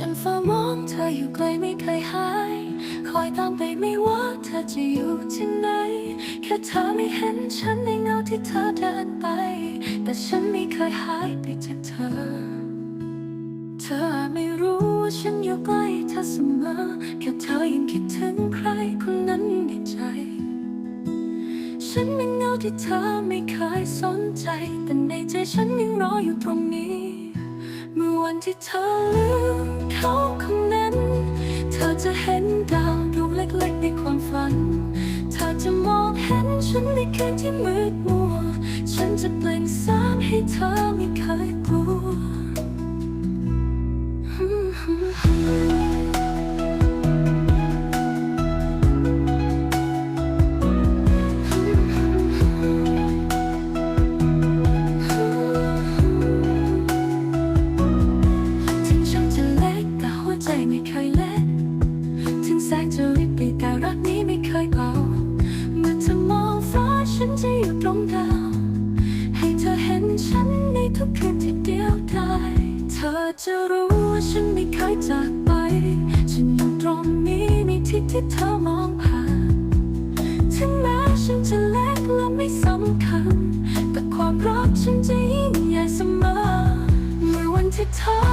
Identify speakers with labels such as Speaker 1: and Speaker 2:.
Speaker 1: ฉันเฝ้ามองเธออยู่ไกลไม่เคยหาย คอยตามไปไม่ว่าเธอจะอยู่ที่ไหน แค่เธอไม่เห็นฉันในเงาที่เธอเดินไป แต่ฉันไม่เคยหายไปจากเธอ เธออาจไม่รู้ว่าฉันอยู่ใกล้เธอเสมอ แค่เธอยังคิดถึงใครคนนั้นในใจ ฉันเป็นเงาที่เธอไม่เคยสนใจ แต่ในใจฉันยังรออยู่ตรงนี้ เมื่อวันที่เธอลืมเขาคนนั้น เธอจะเห็นดาวดวงเล็กๆในความฝัน เธอจะมองเห็นฉันในคืนที่มืดมัว ฉันจะเปล่งแสงให้เธอไม่เคย ฉันในทุกคืนที่เดียวดายเธอจะรู้ว่าฉันไม่เคยจากไป ฉันอยู่ตรงนี้ในที่ที่เธอมองผ่านถึงแม้ฉันจะเล็กและไม่สำคัญ แต่ความรักฉันจะยิ่งใหญ่เสมอเมื่อวันที่เธอ